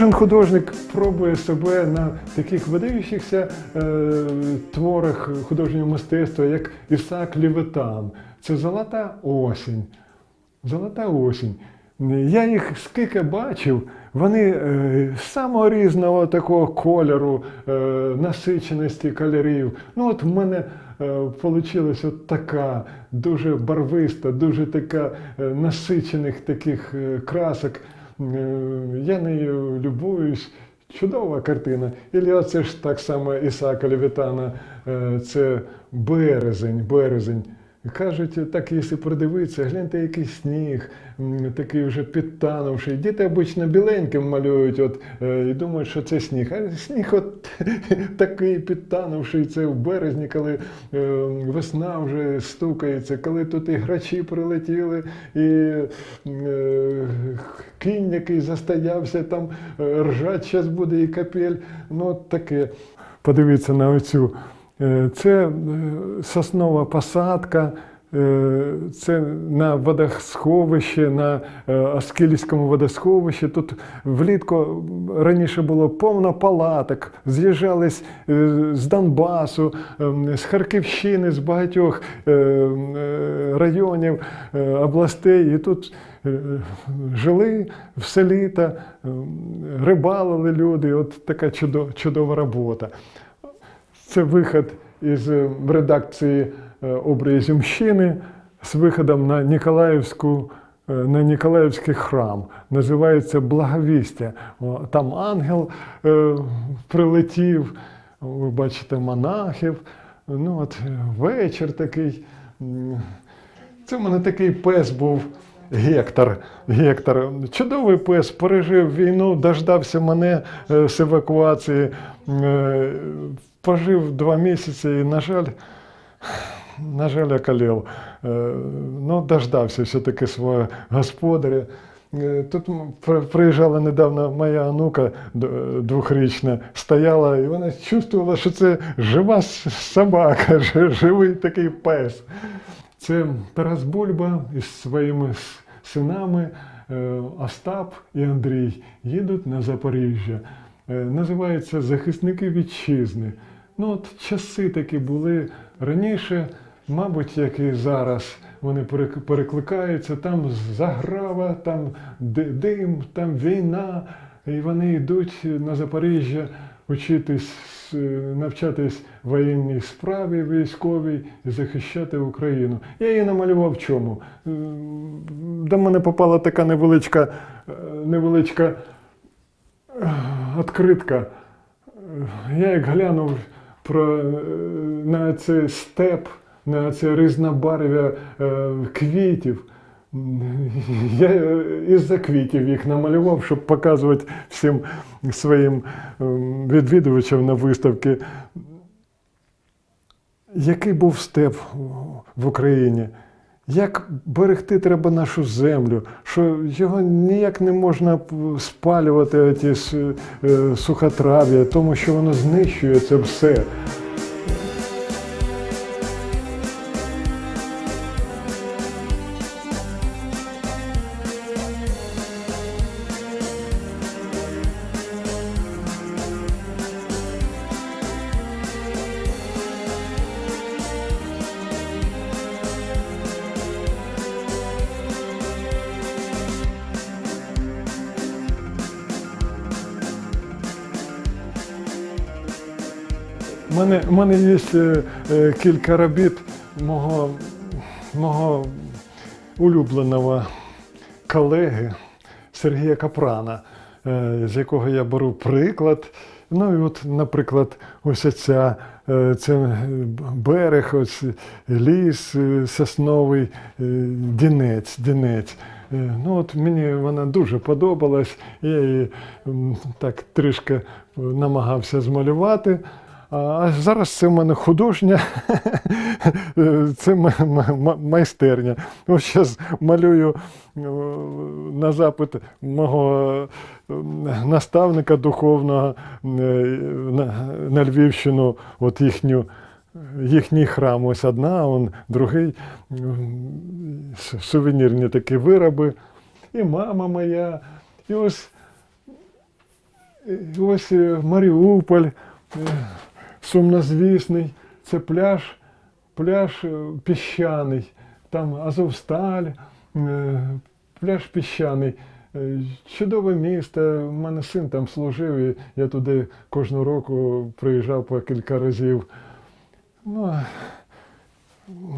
Кожен художник пробує себе на таких видаючихся е, творах художнього мистецтва, як Ісак Лівитан. Це золота осінь. Золота осінь. Я їх скільки бачив, вони е, самого різного такого кольору, е, насиченості кольорів. Ну от в мене вийшла от така дуже барвиста, дуже така е, насичених таких е, красок. Е, Я нею любуюсь. Чудова картина. Ілля, це ж так само Ісака Левітана, е, це березень, березень. Кажуть, так, якщо придивитися, гляньте, який сніг, такий вже підтанувший. Діти обично біленьким малюють от, е, і думають, що це сніг. А сніг от такий підтанувший, це в березні, коли е, весна вже стукається, коли тут і грачі прилетіли, і е, кінь, який застоявся, там ржать зараз буде і капель. Ну, от таке. Подивіться на оцю. Е, Це е, соснова посадка, е, це на водосховищі, на Оскільському водосховищі. Тут влітку раніше було повно палаток, з'їжджались з Донбасу, е, з Харківщини, з багатьох районів, областей. І тут жили в селі та е, рибалили люди. От така чудова робота. Це вихід із е, редакції е, образів мщини з виходом на Ніколаївську. е, На Ніколаївський храм називається Благовістя. Там ангел прилетів, ви бачите монахів. Ну, от вечір такий. Це в мене такий пес був Гектор. Гектор. Чудовий пес, пережив війну, дождався мене з евакуації. Пожив два місяці і, на жаль, на жаль, околів. Е, Ну, дождався все-таки свого господаря. Е, Тут приїжджала недавно моя онука двохрічна, стояла, і вона чувствувала, що це жива собака, живий такий пес. Це Тарас Бульба із своїми синами е, Остап і Андрій їдуть на Запоріжжя. Називається Захисники вітчизни. Ну, от часи такі були раніше, мабуть, як і зараз. Вони перек- перекликаються, там заграва, там дим, там війна. І вони йдуть на Запоріжжя учитись, е, навчатись воєнній справі військовій і захищати Україну. Я її намалював в чому? Е, До мене попала така невеличка, е, невеличка відкритка. Я як глянув про, е, на цей степ, на це різнобарв'я е, квітів. Я е, із-за квітів їх намалював, щоб показувати всім своїм ем, відвідувачам на виставці, який був степ в Україні. Як берегти треба нашу землю, що його ніяк не можна спалювати ці е, сухотрав'я, тому що воно знищує це все. Мене, у мене є е, е, кілька робіт мого, мого улюбленого колеги Сергія Капрана, е, з якого я беру приклад. Ну і от, наприклад, ось ця це берег, ось ліс сосновий, дінець, дінець. Ну, от мені вона дуже подобалась. Я її так трішки намагався змалювати. А зараз це в мене художня, це майстерня. Ось зараз малюю е, на запит мого наставника духовного е, на, Львівщину, от їхню. Їхній храм, ось одна, он другий сувенірні такі вироби. І мама моя. І ось І ось е, Маріуполь, сумнозвісний, це пляж, пляж е, піщаний, там Азовсталь, е, пляж піщаний. Е, Чудове місто. У мене син там служив, і я туди кожного року приїжджав по кілька разів. Ну,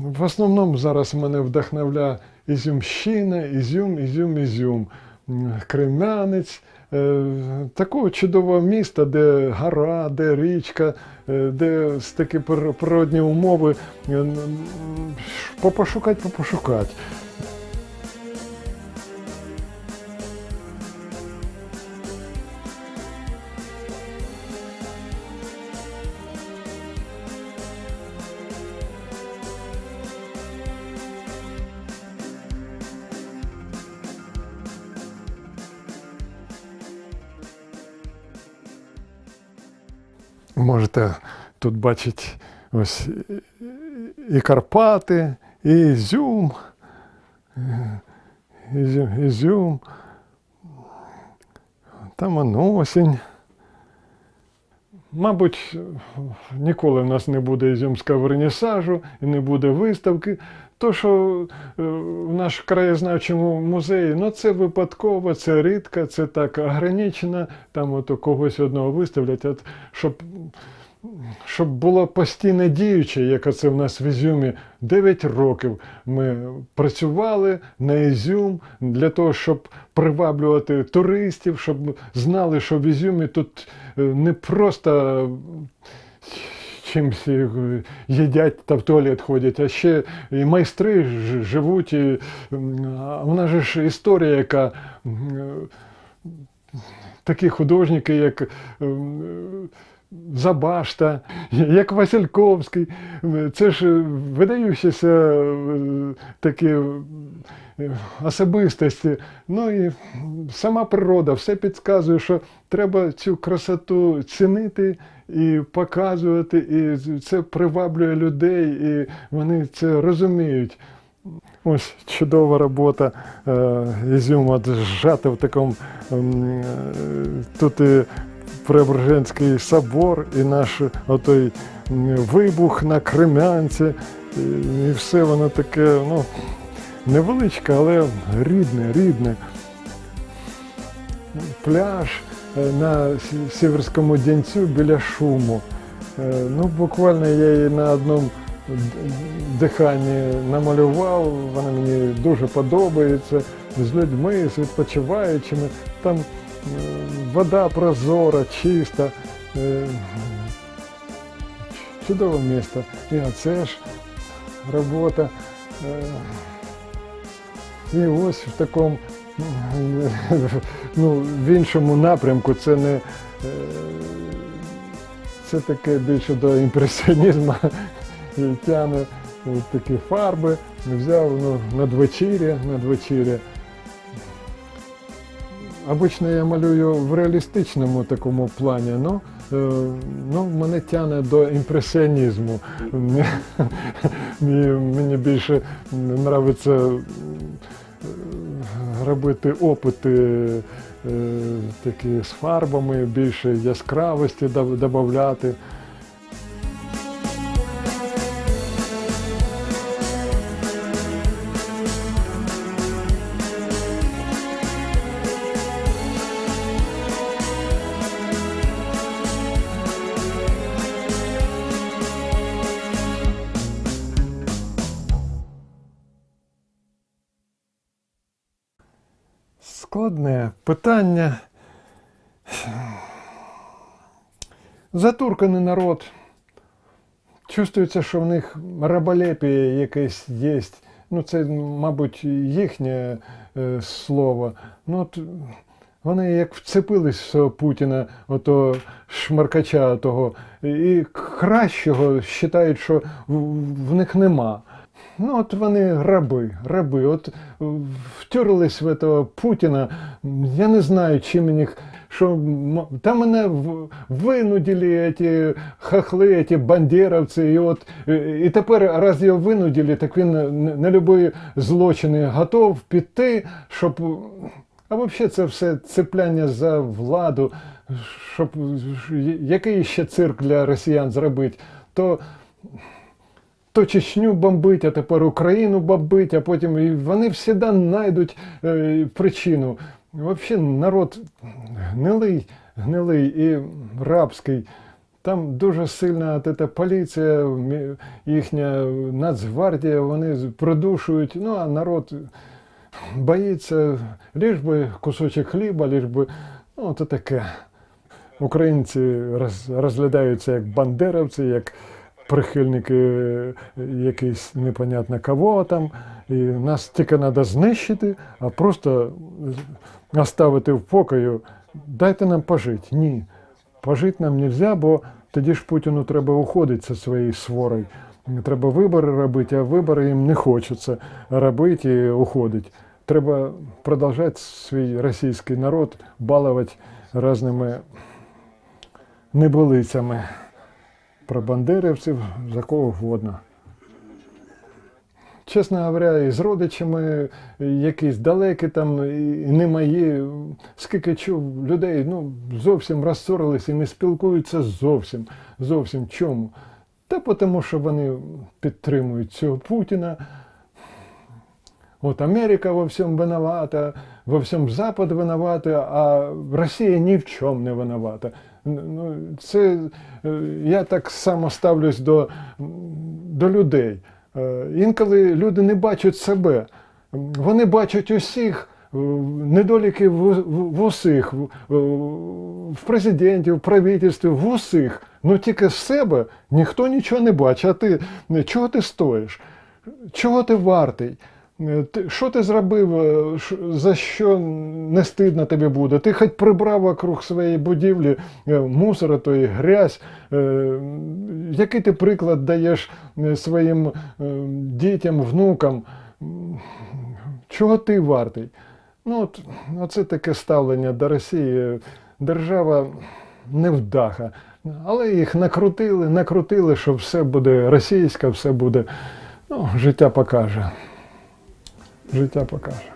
в основному зараз мене вдохновляє Ізюмщина, Ізюм, Ізюм, Ізюм. Кремянець. Е, Такого чудового міста, де гора, де річка, е, де такі природні умови. Е, Попошукати, попошукати. Можете тут бачити ось і Карпати, і Ізюм. Ізюм, Ізюм. Там он осінь. Мабуть, ніколи в нас не буде ізюмського вернісажу і не буде виставки. То, що е, в наш краєзнавчому музеї, ну це випадково, це рідко, це так ограничено. Там от когось одного виставлять, от, щоб, щоб було постійно діюче, як це в нас в Ізюмі. 9 років ми працювали на Ізюм для того, щоб приваблювати туристів, щоб знали, що в Ізюмі тут е, не просто чимось е, їдять та в туалет ходять, а ще і майстри живуть. І, а вона же ж історія, яка е, такі художники, як м, е, Забашта, як Васильковський. Це ж видаючіся е, такі е, особистості. Ну і сама природа все підказує, що треба цю красоту цінити і показувати, і це приваблює людей, і вони це розуміють. Ось чудова робота е, Ізюма зжата в такому тут і Преображенський собор, і наш отой вибух на Кремянці, і, все воно таке, ну, невеличке, але рідне, рідне. Пляж е, на Сіверському Дінцю біля шуму. Е, Ну, буквально я її на одному диханні намалював, вона мені дуже подобається з людьми, з відпочиваючими. Там вода прозора, чиста. е, Чудове місто. І оце ж робота. І ось в такому ну, в іншому напрямку це не е, це таке більше до імпресіонізму тяне такі фарби. Взяв ну, надвечір'я, надвечір'я. Обично я малюю в реалістичному такому плані, ну, ну мене тягне до імпресіонізму. Мені, більше подобається е, робити опити е, такі з фарбами, більше яскравості дав- Складне питання. Затурканий народ. Чувствується, що в них раболепіє якесь є. Ну, це, мабуть, їхнє е, слово. Ну, от, вони як вцепились в Путіна, ото шмаркача того, і кращого вважають, що в, в них нема. Ну, от вони раби, раби. От е, втерлись в этого Путіна. Я не знаю, чим мені що там мене винудили ці хахли, ці бандеровці, і от е, і тепер раз його винудили, так він на, на любі злочини готов піти, щоб А взагалі це все цепляння за владу, щоб який ще цирк для росіян зробити, то, то Чечню бомбить, а тепер Україну бомбить, а потім і вони завжди знайдуть е, причину. Взагалі народ гнилий, гнилий і рабський. Там дуже сильна от поліція, їхня Нацгвардія, вони придушують, ну а народ боїться, ліж би кусочок хліба, ліж би, ну, то таке. Українці роз, розглядаються як бандеровці, як прихильники е, якийсь непонятно кого там. І нас тільки треба знищити, а просто оставити в покою. Дайте нам пожити. Ні. Пожити нам не можна, бо тоді ж Путіну треба уходити зі своєю сворою. Треба вибори робити, а вибори їм не хочеться робити і уходити. Треба продовжувати свій російський народ балувати різними неболицями про бандерівців, за кого вгодно. Чесно говоря, і з родичами якісь далекі там, і не мої. Скільки чув людей, ну, зовсім розсорились і не спілкуються зовсім. Зовсім чому? Та тому, що вони підтримують цього Путіна. От Америка во всем виновата, во всем Запад виновата, а Росія ні в чому не виновата. Ну, це е, я так само ставлюсь до, до людей. Е, Інколи люди не бачать себе. Вони бачать усіх, е, недоліки в, в, в усіх, в, в президенті, в правительстві, в усіх. Ну тільки з себе ніхто нічого не бачить. А ти чого ти стоїш? Чого ти вартий? Е, Що ти зробив, е, за що не стидно тобі буде? Ти хоч прибрав вокруг своєї будівлі е, мусора, то і грязь. Який ти приклад даєш своїм дітям, внукам? Чого ти вартий? Ну, от, оце таке ставлення до Росії. Держава невдаха. Але їх накрутили, накрутили, що все буде російське, все буде. Ну, життя покаже. Життя покаже.